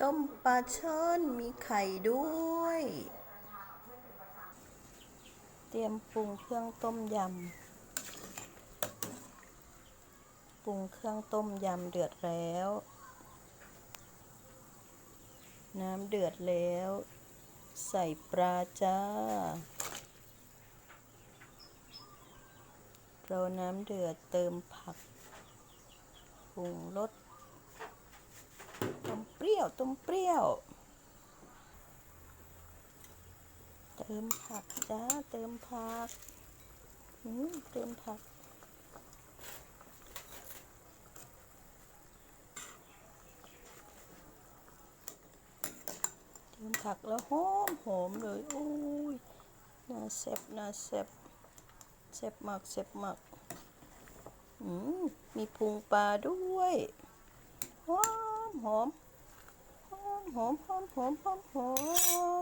ต้มปลาช่อนมีไข่ด้วย เตรียมปรุงเครื่องต้มยำ ปรุงเครื่องต้มยำเดือดแล้ว น้ำเดือดแล้ว ใส่ปลาจ้าเราน้ำเดือดเติมผัก ปรุงรส รี้ยวต้มเปรี้ยว เติมผักจ้าเติมผักอืมเติมผักเติมผักแล้วหอมหอมเลยโอ้ยน่าแซ่บน่าแซ่บแซ่บมากแซ่บมากอืมมีพุงปลาด้วยหอมหอม home, home, home, home, home.